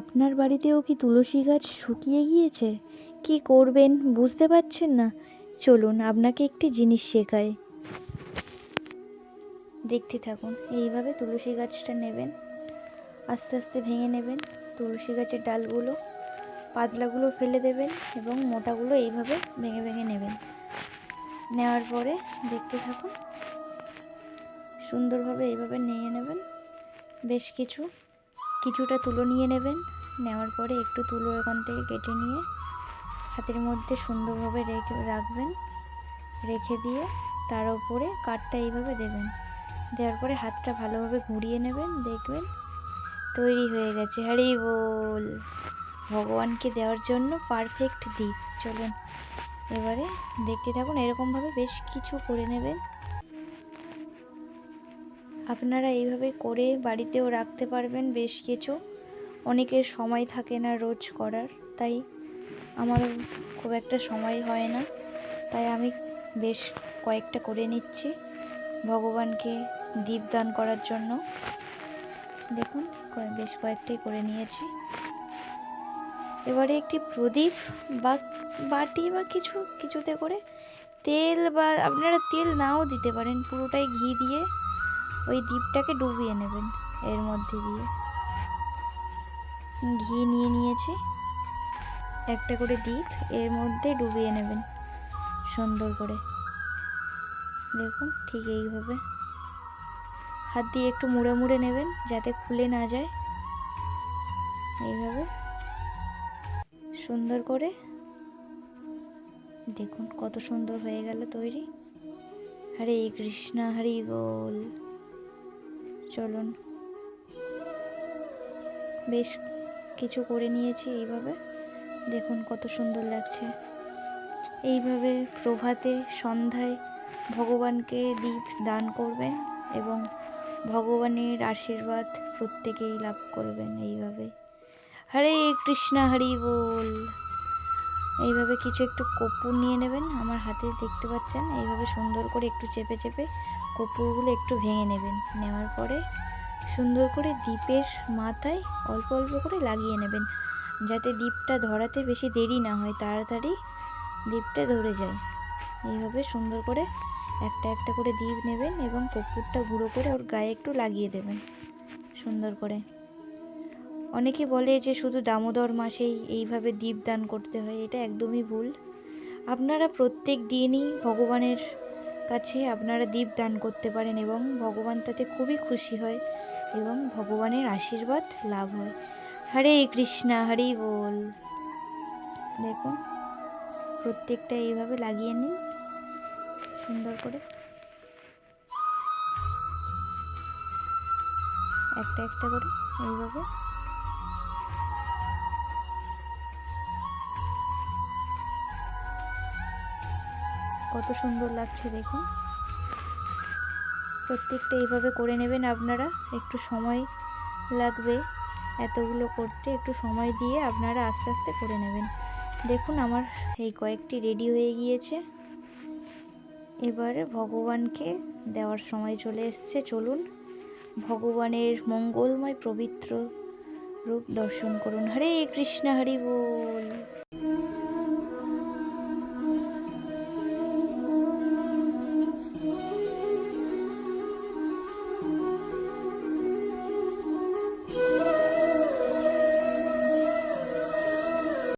আপনার বাড়িতেও কি তুলসী গাছ শুকিয়ে গিয়েছে? কি করবেন বুঝতে পারছেন না। চলুন, আপনাকে একটি জিনিস শেখাই। দেখতে থাকুন, এইভাবে তুলসী গাছটা নেবেন। আস্তে আস্তে ভেঙে নেবেন। তুলসী গাছের ডালগুলো পাতলাগুলো ফেলে দেবেন এবং মোটাগুলো এইভাবে ভেঙে ভেঙে নেবেন। নেওয়ার পরে দেখতে থাকুন, সুন্দরভাবে এইভাবে নিয়ে নেবেন। বেশ কিছু কিছুটা তুলো নিয়ে নেবেন। নেওয়ার পরে একটু তুলো এখান থেকে কেটে নিয়ে হাতের মধ্যে সুন্দরভাবে রেখে রাখবেন। রেখে দিয়ে তার উপরে কাঠটা এইভাবে দেবেন। দেওয়ার পরে হাতটা ভালোভাবে ঘুরিয়ে নেবেন। দেখবেন তৈরি হয়ে গেছে। হরি বল! ভগবানকে দেওয়ার জন্য পারফেক্ট দ্বীপ। চলুন এবারে দেখতে থাকুন। এরকমভাবে বেশ কিছু করে নেবেন। আপনারা এইভাবে করে বাড়িতেও রাখতে পারবেন বেশ কিছু। অনেকের সময় থাকে না রোজ করার, তাই আমার খুব একটা সময় হয় না। তাই আমি বেশ কয়েকটা করে নিচ্ছি ভগবানকে দীপদান করার জন্য। দেখুন বেশ কয়েকটাই করে নিয়েছি। এবারে একটি প্রদীপ বা বাটি বা কিছু, কিছুতে করে তেল বা আপনারা তেল নাও দিতে পারেন, পুরোটাই ঘি দিয়ে। ওই দ্বীপটাকে ডুবিয়ে নেবেন এর মধ্যে দিয়ে। ঘি নিয়ে নিয়েছি। একটা করে দ্বীপ এর মধ্যে ডুবিয়ে নেবেন সুন্দর করে। দেখুন, ঠিক এইভাবে। হাত দিয়ে একটু মুড়ে মুড়ে নেবেন যাতে খুলে না যায়। এইভাবে। সুন্দর করে। দেখুন কত সুন্দর হয়ে গেল তৈরি। হরে কৃষ্ণ, হরি বল। চলুন। বেশ কিছু করে নিয়েছি এইভাবে। দেখুন কত সুন্দর লাগছে। এইভাবে প্রভাতে সন্ধ্যায় ভগবানকে দীপ দান করবেন এবং ভগবানের আশীর্বাদ প্রত্যেকেই লাভ করবেন এইভাবে। হরে কৃষ্ণ, হরি বল। এইভাবে কিছু একটু কর্পূর নিয়ে নেবেন। আমার হাতে দেখতে পাচ্ছেন। এইভাবে সুন্দর করে একটু চেপে চেপে কর্পূরগুলো একটু ভেঙে নেবেন। নেওয়ার পরে সুন্দর করে দ্বীপের মাথায় অল্প অল্প করে লাগিয়ে নেবেন, যাতে দ্বীপটা ধরাতে বেশি দেরি না হয়, তাড়াতাড়ি দ্বীপটা ধরে যায়। এইভাবে সুন্দর করে একটা একটা করে দ্বীপ নেবেন এবং কর্পূরটা গুঁড়ো করে ওর গায়ে একটু লাগিয়ে দেবেন সুন্দর করে। অনেকে বলে যে শুধু দামোদর মাসেই এইভাবে দীপ দান করতে হয়, এটা একদমই ভুল। আপনারা প্রত্যেক দিনই ভগবানের কাছে আপনারা দীপ দান করতে পারেন এবং ভগবান তাতে খুবই খুশি হয় এবং ভগবানের আশীর্বাদ লাভ হয়। হরে কৃষ্ণা, হরি বল। দেখুন, প্রত্যেকটা এইভাবে লাগিয়ে নিন। সুন্দর করে। একটা একটা করে এইভাবে। কত সুন্দর লাগছে দেখুন। প্রত্যেকটা এইভাবে করে নেবেন আপনারা। একটু সময় লাগবে এতগুলো করতে, একটু সময় দিয়ে আপনারা আস্তে আস্তে করে নেবেন। দেখুন আমার এই কয়েকটি রেডি হয়ে গিয়েছে। এবারে ভগবানকে দেওয়ার সময় চলে এসছে। চলুন ভগবানের মঙ্গলময় পবিত্র রূপ দর্শন করুন। হরে কৃষ্ণ, হরি বল।